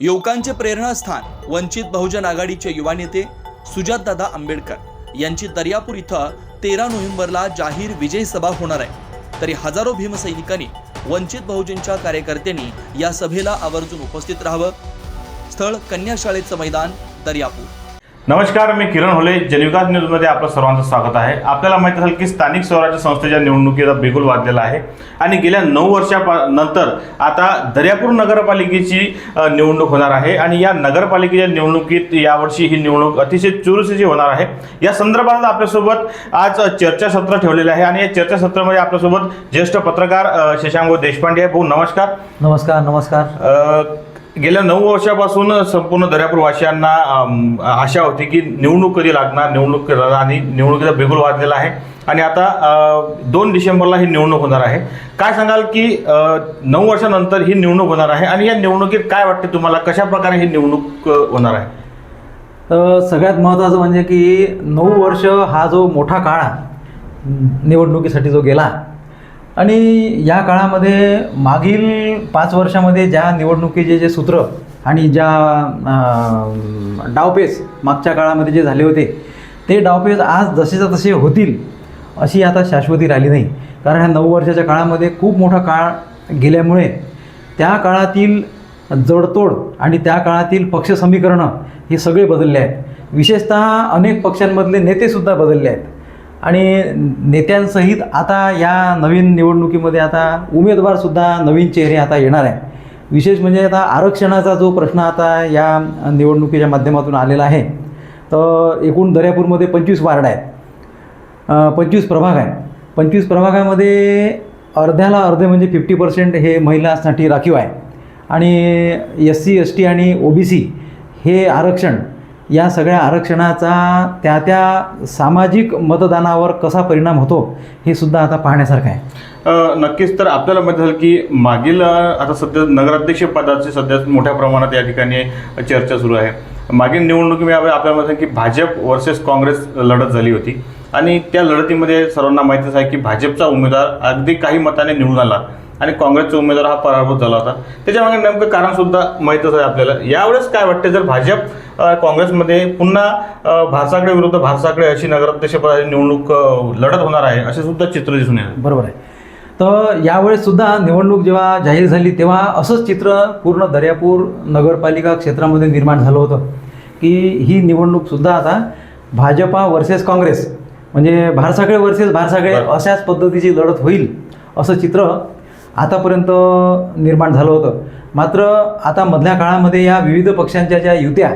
युवकांचे प्रेरणास्थान वंचित बहुजन आघाडीचे युवा नेते सुजातदादा आंबेडकर यांची दर्यापूर इथं तेरा नोव्हेंबरला जाहीर विजय सभा होणार आहे. तरी हजारो भीमसैनिकांनी वंचित बहुजनच्या कार्यकर्त्यांनी या सभेला आवर्जून उपस्थित राहावं. स्थळ कन्याशाळेचं मैदान दर्यापूर. नमस्कार मी किरण होले जनविकास न्यूजमध्ये आपलं सर्वांचं स्वागत आहे. आपल्याला माहिती असेल की स्थानिक स्वराज्य संस्थेच्या निवडणुकीचा बिगुल वाजलेला आहे आणि गेल्या नऊ वर्षा नंतर आता दर्यापूर नगरपालिकेची निवडणूक होणार आहे आणि या नगरपालिकेच्या निवडणुकीत यावर्षी ही निवडणूक अतिशय चुरशीची होणार आहे. या संदर्भात आपल्यासोबत आज चर्चासत्र ठेवलेले आहे आणि या चर्चासत्रामध्ये आपल्यासोबत ज्येष्ठ पत्रकार शशांक देशपांडे आहे. भाऊ नमस्कार. नमस्कार नमस्कार. गेल्या नऊ वर्षापासून संपूर्ण दर्यापूरवासियांना आशा होती की निवडणूक कधी लागणार निवडणूक आणि निवडणुकीचा बिगुल वाजलेला आहे. आणि आता दोन डिसेंबरला ही निवडणूक होणार आहे. काय सांगाल की नऊ वर्षानंतर ही निवडणूक होणार आहे आणि या निवडणुकीत काय वाटते तुम्हाला? कशा प्रकारे ही निवडणूक होणार आहे? तर सगळ्यात महत्त्वाचं म्हणजे की नऊ वर्ष हा जो मोठा काळ निवडणुकीसाठी जो गेला आणि या काळामध्ये मागील पाच वर्षामध्ये ज्या निवडणुकीचे जे सूत्र आणि ज्या डावपेच मागच्या काळामध्ये जे झाले होते ते डावपेच आज जसेच्या तसे होतील अशी आता शाश्वती राहिली नाही. कारण ह्या नऊ वर्षाच्या काळामध्ये खूप मोठा काळ गेल्यामुळे त्या काळातील जडतोड आणि त्या काळातील पक्ष समीकरणं हे सगळे बदलले आहेत. विशेषतः अनेक पक्षांमधले नेतेसुद्धा बदलले आहेत. आणि नेत्यांसहित आता या नवीन निवडणुकीमध्ये आता उमेदवारसुद्धा नवीन चेहरे आता येणार आहे विशेष म्हणजे आता आरक्षणाचा जो प्रश्न आता या निवडणुकीच्या माध्यमातून आलेला आहे तर एकूण दर्यापूरमध्ये पंचवीस वार्ड आहेत. पंचवीस प्रभाग आहे पंचवीस प्रभागामध्ये अर्ध्याला अर्धे म्हणजे फिफ्टी पर्सेंट हे महिलांसाठी राखीव आहे. आणि एस सी एस टी आणि ओ बी सी हे आरक्षण या सगळ्या आरक्षणाचा त्या त्या सामाजिक मतदानावर कसा परिणाम होतो हे सुद्धा आता पाहण्यासारखं आहे. नक्कीच तर आपल्याला माहिती झालं की मागील आता सध्या नगराध्यक्ष पदाची सध्या मोठ्या प्रमाणात या ठिकाणी चर्चा सुरू आहे. मागील निवडणुकीमध्ये आपल्याला माहिती की भाजप वर्सेस काँग्रेस लढत झाली होती. आणि त्या लढतीमध्ये सर्वांना माहितीच आहे की भाजपचा उमेदवार अगदी काही मताने निवडून आला. आणि काँग्रेसचा उमेदवार हा पराभूत झाला होता. त्याच्यामागे नेमकं कारण सुद्धा माहीतच आहे आपल्याला. यावेळेस काय वाटते जर भाजप काँग्रेसमध्ये पुन्हा भारसाकडे विरुद्ध भारसाकडे अशी नगराध्यक्षपदाची निवडणूक लढत होणार आहे असे सुद्धा चित्र दिसून येईल बरोबर आहे. तर यावेळेस सुद्धा निवडणूक जेव्हा जाहीर झाली तेव्हा असंच चित्र पूर्ण दर्यापूर नगरपालिका क्षेत्रामध्ये निर्माण झालं होतं. की ही निवडणूकसुद्धा आता भाजपा वर्सेस काँग्रेस म्हणजे भारसागळे वर्सेस भारसागळे बरं. अशाच पद्धतीची लढत होईल असं चित्र आतापर्यंत निर्माण झालं होतं. मात्र आता मधल्या काळामध्ये या विविध पक्षांच्या ज्या युत्या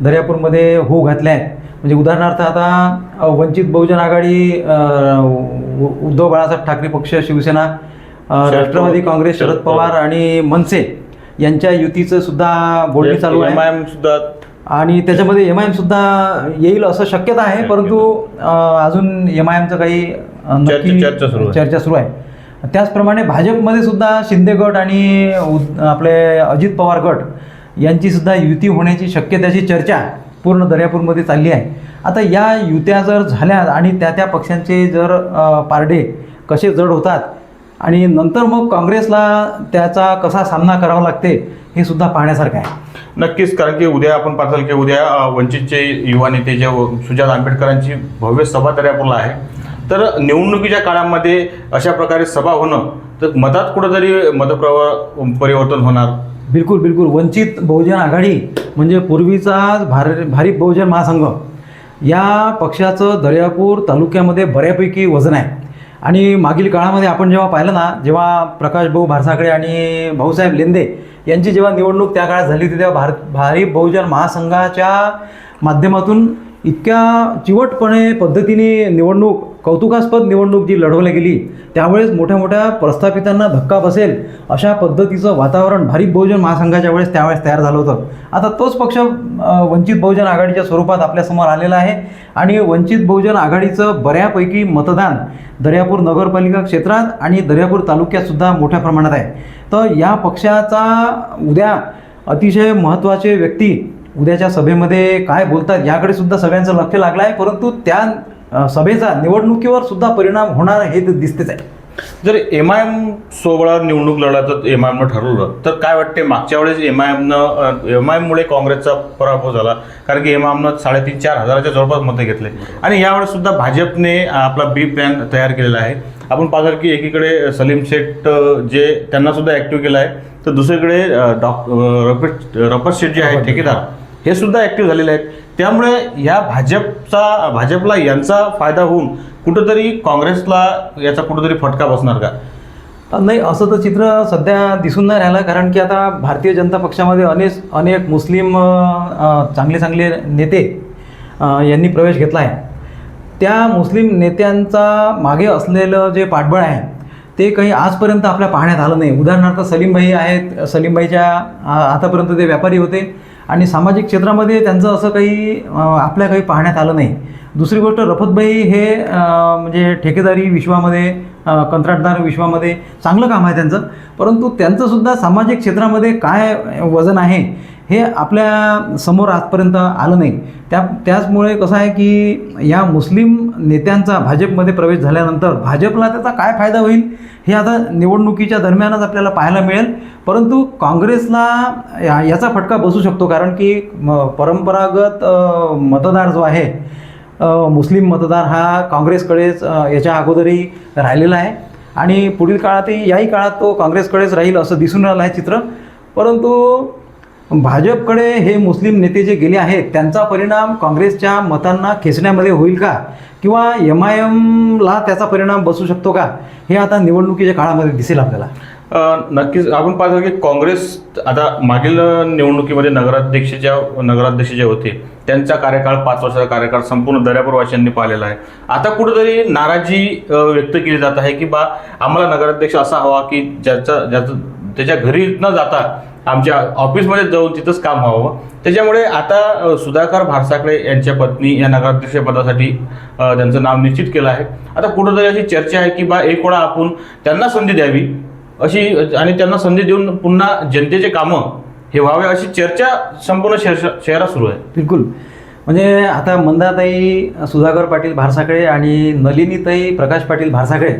दर्यापूरमध्ये होऊ घातल्या आहेत. म्हणजे उदाहरणार्थ आता वंचित बहुजन आघाडी उद्धव बाळासाहेब ठाकरे पक्ष शिवसेना राष्ट्रवादी. काँग्रेस शरद पवार आणि मनसे यांच्या युतीचं सुद्धा बोलणी चालू आहे. सुद्धा आणि त्याच्यामध्ये एम आय एम सुद्धा येईल असं शक्यता आहे परंतु अजून एम आय एमचं काही चर्चा सुरू आहे. त्याचप्रमाणे भाजपमध्ये सुद्धा शिंदे गट आणि उद- आपले अजित पवार गट यांची सुद्धा युती होण्याची शक्यतेची चर्चा पूर्ण दर्यापूरमध्ये चालली आहे. आता या युत्या जर झाल्या आणि त्या त्या पक्षांचे जर पारडे कसे जड होतात आणि नंतर मग काँग्रेसला त्याचा कसा सामना करावा लागते हे सुद्धा पाहण्यासारखं आहे. नक्कीच कारण की उद्या आपण पाहताल की उद्या वंचितचे युवा नेते जे सुजात आंबेडकरांची भव्य सभा दर्यापूरला आहे. तर निवडणुकीच्या काळामध्ये अशा प्रकारे सभा होणं तर मतात कुठंतरी मतप्रवा परिवर्तन होणार? बिलकुल बिलकुल. वंचित बहुजन आघाडी म्हणजे पूर्वीचा भार भारिप बहुजन महासंघ या पक्षाचं दर्यापूर तालुक्यामध्ये बऱ्यापैकी वजन आहे. आणि मागील काळामध्ये आपण जेव्हा पाहिलं ना जेव्हा प्रकाश भाऊ भारसाकडे आणि भाऊसाहेब लेंदे यांची जेव्हा निवडणूक त्या काळात झाली होती तेव्हा भार भारिप बहुजन महासंघाच्या माध्यमातून इतक्या चिवटपणे पद्धतीने निवडणूक कौतुकास्पद निवडणूक जी लढवली गेली त्यावेळेस मोठ्या मोठ्या प्रस्थापितांना धक्का बसेल अशा पद्धतीचं वातावरण भारिप बहुजन महासंघाच्या वेळेस त्यावेळेस तयार झालं होतं. आता तोच पक्ष वंचित बहुजन आघाडीच्या स्वरूपात आपल्यासमोर आलेला आहे आणि वंचित बहुजन आघाडीचं बऱ्यापैकी मतदान दर्यापूर नगरपालिका क्षेत्रात आणि दर्यापूर तालुक्यातसुद्धा मोठ्या प्रमाणात आहे. तर या पक्षाचा उद्या अतिशय महत्त्वाचे व्यक्ती उद्याच्या सभेमध्ये काय बोलतात याकडे सुद्धा सगळ्यांचं लक्ष लागलं आहे परंतु त्या सभेचा निवडणुकीवर सुद्धा परिणाम होणार हे दिसतेच आहे. जर एम आय एम सोबळावर निवडणूक लढायचं एम आय एमनं ठरवलं तर काय वाटते मागच्या वेळेस एम आय एमनं एम आय एममुळे काँग्रेसचा पराभव झाला कारण की एम आय एमनं साडेतीन चार हजाराच्या जवळपास मतं घेतले. आणि यावेळेस सुद्धा भाजपने आपला बी प्लॅन तयार केलेला आहे. आपण पाहतो की एकीकडे सलीम शेठ अ, जे त्यांना सुद्धा ॲक्टिव्ह केलं आहे तर दुसरीकडे अ, रफेट रफत शेठ जे आहे ठेकेदार. हे सुद्धा ॲक्टिव्ह झालेले आहेत. त्यामुळे या भाजपचा भाजपला यांचा फायदा होऊन कुठंतरी काँग्रेसला याचा कुठंतरी फटका बसणार का? नाही असं तर चित्र सध्या दिसून नाही राहिलं कारण की आता भारतीय जनता पक्षामध्ये अनेक अनेक मुस्लिम चांगले चांगले नेते यांनी प्रवेश घेतला आहे त्या मुस्लिम नेत्यांचा मागे असलेलं जे पाठबळ आहे ते काही आजपर्यंत आपल्या पाहण्यात आलं नाही. उदाहरणार्थ सलीमभाई आहेत सलीमभाईच्या आतापर्यंत ते व्यापारी होते. आणि सामाजिक क्षेत्रामध्ये त्यांचं असं काही आपल्या काही पाहण्यात आलं नाही. दुसरी गोष्ट रफतभाई हे म्हणजे ठेकेदारी विश्वामध्ये कंत्राटदार विश्वामध्ये चांगलं काम आहे त्यांचं. परंतु त्यांचंसुद्धा सामाजिक क्षेत्रामध्ये काय वजन आहे हे आपल्यासमोर आजपर्यंत आलं नाही. त्या त्याचमुळे कसं आहे की या मुस्लिम नेत्यांचा भाजपमध्ये प्रवेश झाल्यानंतर भाजपला त्याचा काय फायदा होईल? हे आता निवडणुकीच्या दरम्यानच आपल्याला पाहायला मिळेल. परंतु काँग्रेसला या- याचा फटका बसू शकतो कारण की म- परंपरागत मतदार जो आहे मुस्लिम मतदार हा काँग्रेसकडेच याच्या अगोदरही राहिलेला आहे. आणि पुढील काळातही याही काळात तो काँग्रेसकडेच राहील असं दिसून आलं आहे चित्र. परंतु भाजपकडे हे मुस्लिम नेते जे गेले आहेत त्यांचा परिणाम काँग्रेसच्या मतांना खेचण्यामध्ये होईल का? किंवा एम आय एमला त्याचा परिणाम बसू शकतो का? हे आता निवडणुकीच्या काळामध्ये दिसेल आपल्याला. नक्कीच. आपण पाहतो की काँग्रेस आता मागील निवडणुकीमध्ये नगराध्यक्ष ज्या नगराध्यक्ष जे होते त्यांचा कार्यकाळ पाच वर्षाचा कार्यकाळ संपूर्ण दर्यापूरवासियांनी पाहिलेला आहे. आता कुठेतरी नाराजी व्यक्त केली जात आहे की बा आम्हाला नगराध्यक्ष असा हवा की ज्याचा ज्याचं त्याच्या घरी न जाता आमच्या ऑफिसमध्ये जाऊन तिथंच काम व्हावं. त्याच्यामुळे आता सुधाकर भारसाकडे यांच्या पत्नी या नगराध्यक्षपदासाठी त्यांचं नाव निश्चित केलं आहे. आता कुठंतरी अशी चर्चा आहे की बा एक वेळा आपण त्यांना संधी द्यावी अशी आणि त्यांना संधी देऊन पुन्हा जनतेचे कामं हे व्हावे अशी चर्चा संपूर्ण शहर शहरात सुरू आहे. बिलकुल. म्हणजे आता मंदाताई सुधाकर पाटील भारसाकडे आणि नलिनीताई प्रकाश पाटील भारसाकडे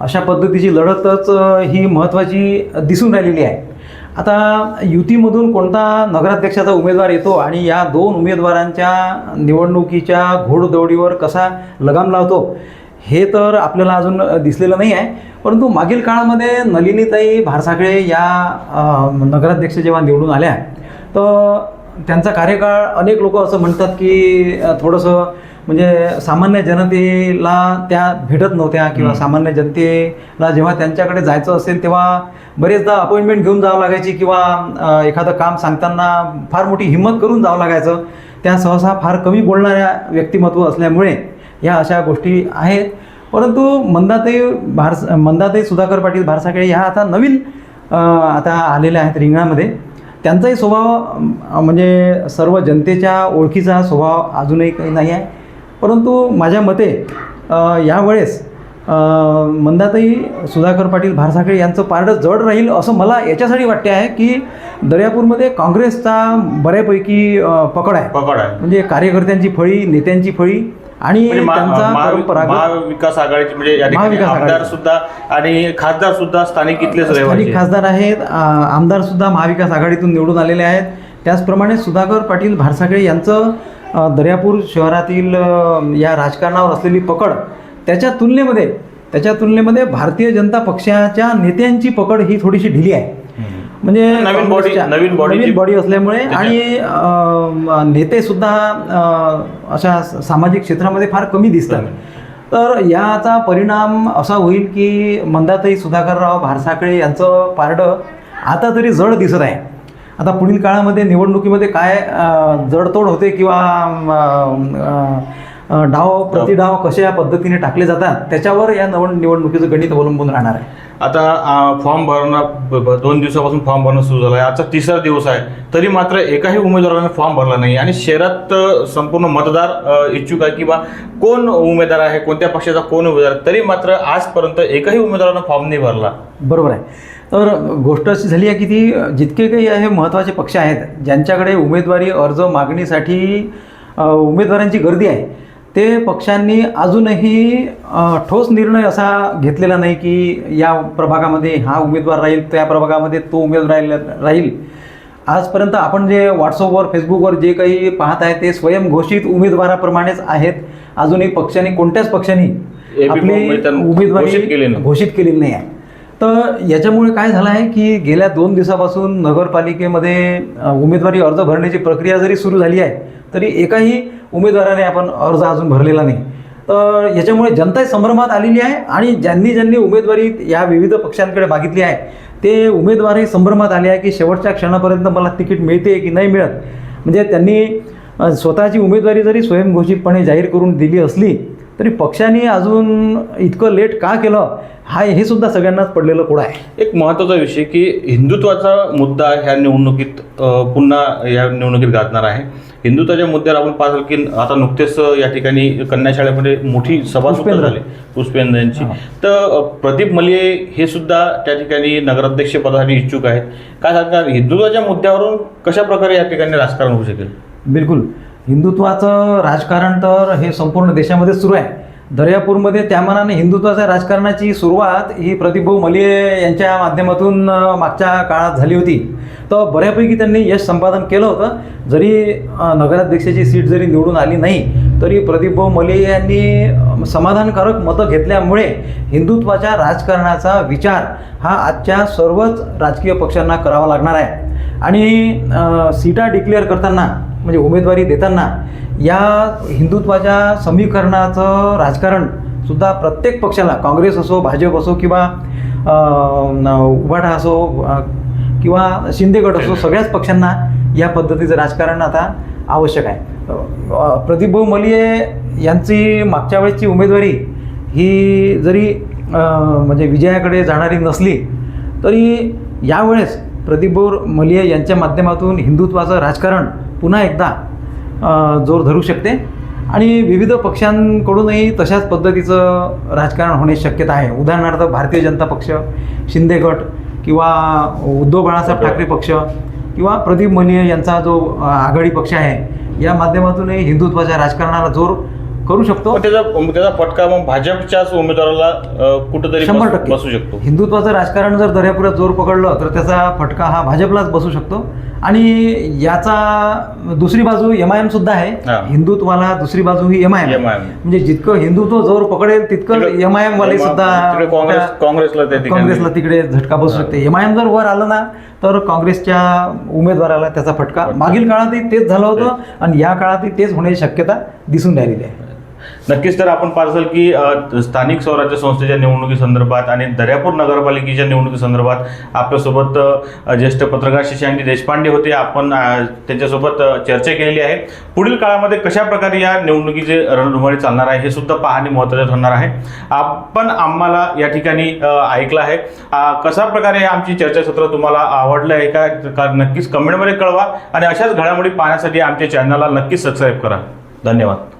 अशा पद्धतीची लढतच ही महत्त्वाची दिसून राहिलेली आहे. आता युतीमधून कोणता नगराध्यक्षाचा उमेदवार येतो आणि या दोन उमेदवारांच्या निवडणुकीच्या घोडदौडीवर कसा लगाम लावतो हे तर आपल्याला अजून दिसलेलं नाही आहे. परंतु मागील काळामध्ये नलिनीताई भारसाकळे या नगराध्यक्ष जेव्हा निवडून आल्या तर त्यांचा कार्यकाळ अनेक लोक असं म्हणतात की थोडंसं म्हणजे सामान्य जनतेला त्या भेटत नव्हत्या किंवा सामान्य जनतेला जेव्हा त्यांच्याकडे जायचं असेल तेव्हा बरेचदा अपॉइंटमेंट घेऊन जावं लागायची किंवा एखादं काम सांगताना फार मोठी हिंमत करून जावं लागायचं. त्या सहसा फार कमी बोलणाऱ्या व्यक्तिमत्व असल्यामुळे या अशा गोष्टी आहेत. परंतु मंदाताई भारस मंदाताई सुधाकर पाटील भारसाकडे ह्या आता नवीन आता आलेल्या आहेत रिंगणामध्ये. त्यांचाही स्वभाव म्हणजे सर्व जनतेच्या ओळखीचा स्वभाव अजूनही काही नाही आहे. परंतु माझ्या मते यावेळेस मंदाताई सुधाकर पाटील भारसाकडे यांचं पारडं जड राहील असं मला याच्यासाठी वाटते आहे की दर्यापूरमध्ये काँग्रेसचा बऱ्यापैकी पकड आहे पकड आहे म्हणजे कार्यकर्त्यांची फळी नेत्यांची फळी आणि म्हणजे महाविकास आघाडीचे म्हणजे. आमदार सुद्धा आणि खासदार सुद्धा स्थानिक इथलेच रहिवासी स्थानिक. खासदार आहेत आमदार सुद्धा महाविकास आघाडीतून निवडून आलेले आहेत त्याचप्रमाणे सुधाकर पाटील भारसाकडे यांचं दर्यापूर शहरातील या राजकारणावर असलेली पकड त्याच्या तुलनेमध्ये त्याच्या तुलनेमध्ये भारतीय जनता पक्षाच्या नेत्यांची पकड ही थोडीशी ढिली आहे. म्हणजे नवीन काँग्रेसच्या- नवीन body नवीन बॉडी असल्यामुळे आणि नेते सुद्धा अशा सामाजिक क्षेत्रामध्ये फार कमी दिसतात. तर याचा परिणाम असा होईल की मंदाताई सुधाकरराव भारसाकडे यांचं पारडं आता तरी जड दिसत आहे. आता पुढील काळामध्ये निवडणुकीमध्ये काय जडतोड होते किंवा डाव प्रतिडाव कशा पद्धतीने टाकले जातात त्याच्यावर या नव निवडणुकीचं गणित अवलंबून राहणार आहे. आता फॉर्म भरणं दोन दिवसापासून फॉर्म भरणं सुरू झालं आहे आजचा तिसरा दिवस आहे. तरी मात्र एकाही उमेदवाराने फॉर्म भरला नाही. आणि शहरात संपूर्ण मतदार इच्छुक आहे किंवा कोण उमेदवार आहे कोणत्या पक्षाचा कोण उमेदवार आहे तरी मात्र आजपर्यंत एकही उमेदवारानं फॉर्म नाही भरला. बरोबर आहे. तर गोष्ट अशी झाली आहे की ती जितके काही आहे महत्त्वाचे पक्ष आहेत ज्यांच्याकडे उमेदवारी अर्ज मागणीसाठी उमेदवारांची गर्दी आहे ते पक्षांनी अजूनही ठोस निर्णय असा घेतलेला नाही की या प्रभागामध्ये हा उमेदवार राहील त्या प्रभागामध्ये तो उमेदवार राहील राहील. आजपर्यंत आपण जे व्हॉट्सअपवर फेसबुकवर जे काही पाहत आहे ते स्वयंघोषित उमेदवाराप्रमाणेच आहेत. अजूनही पक्षांनी कोणत्याच पक्षांनी आपली उमेदवार घोषित केलेली नाही आहे. तर याच्यामुळे काय झालं आहे की गेल्या दोन दिवसापासून नगरपालिकेमध्ये उमेदवारी अर्ज भरण्याची प्रक्रिया जरी सुरू झाली आहे तरी एकाही उमेदवाराने आपण अर्ज अजून भरलेला नाही. तर याच्यामुळे जनता संभ्रमात आलेली आहे आणि ज्यांनी ज्यांनी उमेदवारी या विविध पक्षांकडे मागितली आहे ते उमेदवारही संभ्रमात आले आहे की शेवटच्या क्षणापर्यंत मला तिकीट मिळते की नाही मिळत. म्हणजे त्यांनी स्वतःची उमेदवारी जरी स्वयंघोषितपणे जाहीर करून दिली असली तरी पक्षाने अजून इतकं लेट का केलं हा हे सुद्धा सगळ्यांनाच पडलेलं कोड आहे. एक महत्त्वाचा विषय की हिंदुत्वाचा मुद्दा ह्या निवडणुकीत पुन्हा या निवडणुकीत गाजणार आहे. हिंदुत्वाच्या मुद्द्यावर आपण पाहतो की आता नुकतेच या ठिकाणी कन्या शाळेमध्ये मोठी सभा सुद्धा. झाली. पुष्पेंद्र यांची. तर प्रदीप मलिये हे सुद्धा त्या ठिकाणी नगराध्यक्ष पदासाठी इच्छुक आहेत. काय सांगणार हिंदुत्वाच्या मुद्द्यावरून कशा प्रकारे या ठिकाणी राजकारण होऊ शकेल? बिलकुल. हिंदुत्वाचं राजकारण तर हे संपूर्ण देशामध्ये सुरू आहे. दर्यापूरमध्ये त्यामानाने हिंदुत्वाच्या राजकारणाची सुरुवात ही प्रदीपभाऊ मलिये यांच्या माध्यमातून मागच्या काळात झाली होती. तर बऱ्यापैकी त्यांनी यश संपादन केलं होतं. जरी नगराध्यक्षाची सीट जरी निवडून आली नाही तरी प्रदीपभाऊ मलिये यांनी समाधानकारक मतं घेतल्यामुळे हिंदुत्वाच्या राजकारणाचा विचार हा आजच्या सर्वच राजकीय पक्षांना करावा लागणार आहे. आणि सीटा डिक्लेअर करताना म्हणजे उमेदवारी देताना या हिंदुत्वाच्या समीकरणाचं राजकारण सुद्धा प्रत्येक पक्षाला काँग्रेस असो भाजप असो किंवा उभाटा असो किंवा शिंदे गट असो सगळ्याच पक्षांना या पद्धतीचं राजकारण आता आवश्यक आहे. प्रदीपभाऊ मलिये यांची मागच्या वेळेसची उमेदवारी ही जरी म्हणजे विजयाकडे जाणारी नसली तरी यावेळेस प्रदीपभाऊ मलिये यांच्या माध्यमातून हिंदुत्वाचं राजकारण पुन्हा एकदा जोर धरू शकते. आणि विविध पक्षांकडूनही तशाच पद्धतीचं राजकारण होण्याची शक्यता आहे. उदाहरणार्थ भारतीय जनता पक्ष शिंदे गट किंवा उद्धव बाळासाहेब ठाकरे पक्ष किंवा प्रदीप मलिये यांचा जो आघाडी पक्ष आहे या माध्यमातूनही हिंदुत्वाच्या राजकारणाला जोर करू शकतो. त्याचा त्याचा फटका मग भाजपच्याच उमेदवाराला कुठंतरी शंभर टक्के. बसू शकतो. हिंदुत्वाचं राजकारण जर दर्यापुरात जोर पकडलं तर त्याचा फटका हा भाजपलाच बसू शकतो. आणि याचा दुसरी बाजू एम आय एम सुद्धा आहे. हिंदुत्वाला दुसरी बाजू ही एम आय एम. म्हणजे जितकं हिंदुत्व जोर पकडेल तितकं एम आय एम वाले सुद्धा काँग्रेसला काँग्रेसला तिकडे झटका बसू. शकते एम आय एम जर वर आलं ना तर काँग्रेसच्या उमेदवाराला त्याचा फटका फटका. मागील काळातही तेच झालं होतं आणि या काळातही तेच होण्याची शक्यता दिसून राहिलेली आहे नक्कीच तर आपण पार्सल की स्थानिक स्वराज्य संस्थेच्या निवडणुकीसंदर्भात आणि दर्यापूर नगरपालिकेच्या निवडणुकीसंदर्भात आपल्यासोबत ज्येष्ठ पत्रकार शशांकी देशपांडे होते. आपण त्यांच्यासोबत चर्चा केलेली आहे. पुढील काळामध्ये कशा प्रकारे या निवडणुकीचे रणधुमाळी चालणार आहे हे सुद्धा पाहणे महत्त्वाचे ठरणार आहे. आपण आम्हाला या ठिकाणी ऐकलं आहे. कशा प्रकारे आमची चर्चासत्र तुम्हाला आवडलं आहे का? नक्कीच कमेंटमध्ये कळवा आणि अशाच घडामोडी पाहण्यासाठी आमच्या चॅनलला नक्कीच सबस्क्राईब करा. धन्यवाद.